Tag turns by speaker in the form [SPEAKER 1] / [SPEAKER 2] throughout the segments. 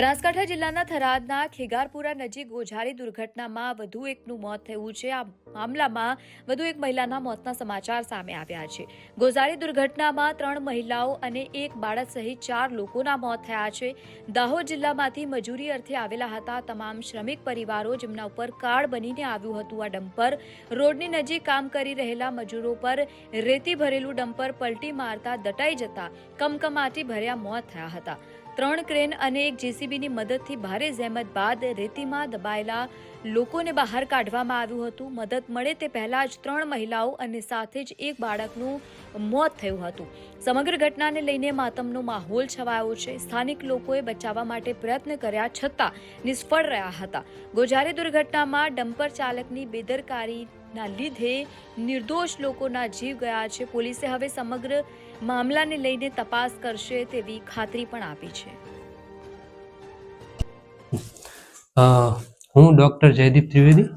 [SPEAKER 1] બનાસકાંઠા જિલ્લાના થરાદના ખેગારપુરા નજીક ગોઝારી દુર્ઘટનામાં વધુ એકનું મોત થયું છે. આ મામલામાં વધુ એક મહિલાના મોતના સમાચાર સામે આવ્યા છે. ગોઝારી દુર્ઘટનામાં ત્રણ મહિલાઓ અને એક બાળક સહિત ચાર લોકોના મોત થયા છે. દાહોદ જિલ્લામાંથી મજૂરી અર્થે આવેલા હતા તમામ શ્રમિક પરિવારો જેમના ઉપર કાર્ડ બનીને આવ્યું હતું આ ડમ્પર. રોડની નજીક કામ કરી રહેલા મજૂરો પર રેતી ભરેલું ડમ્પર પલટી મારતા દટાઈ જતા કમકમાટી ભર્યા મોત થયા હતા. ત્રણ ક્રેન અને એક જેસીબીની મદદથી ભારે જહેમત બાદ રેતીમાં દબાયેલા લોકોને બહાર કાઢવામાં આવ્યું હતું. મદદ મળે તે પહેલાં જ ત્રણ મહિલાઓ અને સાથે જ એક બાળકનું મોત થયું હતું. સમગ્ર ઘટનાને લઈને માતમનો માહોલ છવાયો છે. સ્થાનિક લોકોએ બચાવવા માટે પ્રયત્ન કર્યા છતાં નિષ્ફળ રહ્યા હતા. ગોજારી દુર્ઘટનામાં ડમ્પર ચાલકની બેદરકારીના લીધે નિર્દોષ લોકોના જીવ ગયા છે. પોલીસે હવે સમગ્ર મામલાને લઈને તપાસ કરશે તેવી ખાતરી પણ આપી છે.
[SPEAKER 2] હું ડૉક્ટર જયદીપ ત્રિવેદી,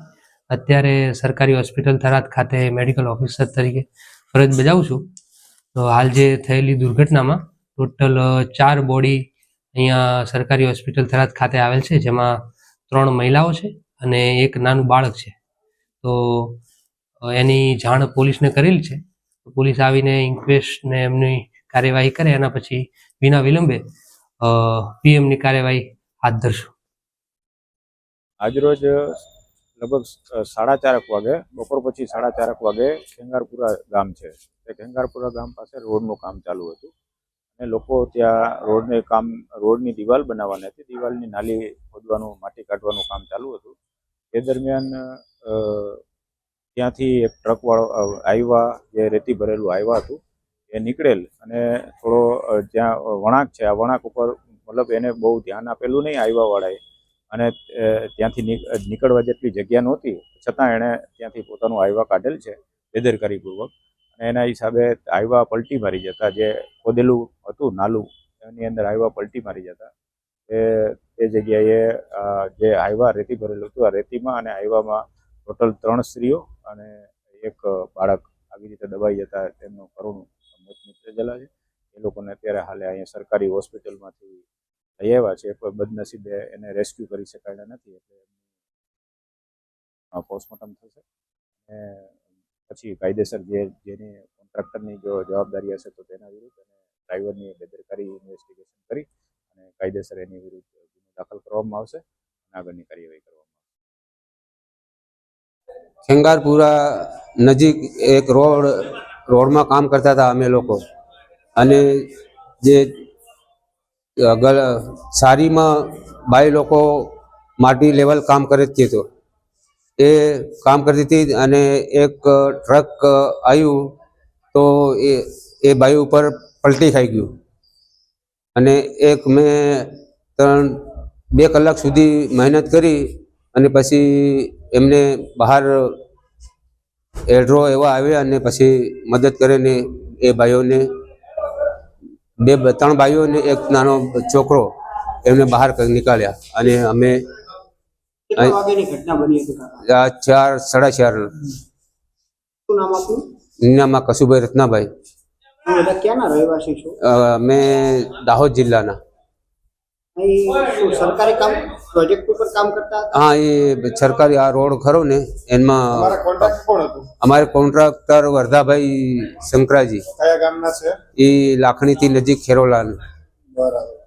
[SPEAKER 2] અત્યારે સરકારી હોસ્પિટલ થરાદ ખાતે મેડિકલ ઓફિસર તરીકે ફરજ બજાવું છું. તો હાલ જે થયેલી દુર્ઘટનામાં ટોટલ ચાર બોડી અહીંયા સરકારી હોસ્પિટલ થરાદ ખાતે આવેલ છે, જેમાં ત્રણ મહિલાઓ છે અને એક નાનું બાળક છે. તો એની જાણ પોલીસને કરેલ છે. પોલીસ આવીને ઇન્ક્વેસ્ટને એમની કાર્યવાહી કરે, એના પછી વિના વિલંબે પીએમની કાર્યવાહી હાથ ધરશું.
[SPEAKER 3] આજરોજ, લગભગ સાડા ચારક વાગે, બપોર પછી સાડા ચારક વાગે ખેંગારપુરા ગામ છે. તે ખેંગારપુરા ગામ પાસે રોડનું કામ ચાલુ હતું. અને લોકો ત્યાં રોડને કામ, રોડની દિવાલ બનાવવાની હતી. દિવાલની નાલી ખોદવાનું, માટી કાઢવાનું કામ ચાલુ હતું. એ દરમિયાન ત્યાંથી એક ટ્રકવાળો આવ્યા, જે રેતી ભરેલું આવ્યા હતું, એ નીકળેલ અને થોડો જ્યાં વણાંક છે, આ વળાંક ઉપર મતલબ એને બહુ ધ્યાન આપેલું નહીં આવ્યાવાળાએ અને ત્યાંથી નીકળવા જેટલી જગ્યા નહોતી, છતાં એણે ત્યાંથી પોતાનું આવ્યા કાઢેલ છે, બેદરકારીપૂર્વક. અને એના હિસાબે આવ્યા પલટી મારી જતા, જે ખોદેલું હતું, નાલું, એની અંદર આવ્યા પલટી મારી જતા. એ એ જગ્યાએ જે આવ્યા, રેતી ભરેલું હતું, આ રેતીમાં અને હાઈવામાં ટોટલ ત્રણ સ્ત્રીઓ અને એક બાળક આવી રીતે દબાઈ જતા તેમનું કરુણ મોત નીપજેલા છે. એ લોકોને અત્યારે હાલે અહીંયા સરકારી હોસ્પિટલમાંથી લઈ આવ્યા છે. કોઈ બદનસીબે એને રેસ્ક્યુ કરી શકાયેલા નથી એટલે પોસ્ટમોર્ટમ થશે. અને પછી કાયદેસર જે જેની કોન્ટ્રાક્ટરની જો જવાબદારી હશે તો તેના વિરુદ્ધ અને ડ્રાઈવરની બેદરકારી ઇન્વેસ્ટિગેશન કરી અને કાયદેસર એની વિરુદ્ધ દાખલ કરવામાં આવશે. અને આગળની કાર્યવાહી કરવામાં
[SPEAKER 4] ખેંગારપુરા નજીક એક રોડ, રોડમાં કામ કરતા હતા અમે લોકો. અને જે સારીમાં બાઈ લોકો માટી લેવલ કામ કરે જ તો. એ કામ કરતી હતી અને એક ટ્રક આવ્યું તો એ એ બાઈ ઉપર પલટી ખાઈ ગયું. અને એક મેં ત્રણ, બે કલાક સુધી મહેનત કરી અને પછી એમને બહાર એડ્રો એવા આવ્યા અને પછી મદદ કરીને એ ભાઈઓને બે ત્રણ ભાઈઓને એક નાનો છોકરો એમને બહાર નીકાળ્યા અને અમે ચાર સાડા ચાર.
[SPEAKER 5] નામાં
[SPEAKER 4] કશુભાઈ રત્નાભાઈ. અમે દાહોદ જિલ્લાના.
[SPEAKER 5] સરકારી કામ? પ્રોજેક્ટ ઉપર કામ કરતા
[SPEAKER 4] હા એ સરકારી આ રોડ ખરો ને એમાં અમારે કોન્ટ્રાક્ટર વરધાભાઈ શંકરાજી.
[SPEAKER 6] કયા ગામના છે?
[SPEAKER 4] એ લાખણીથી નજીક ખેરોલાનું.
[SPEAKER 6] બરાબર.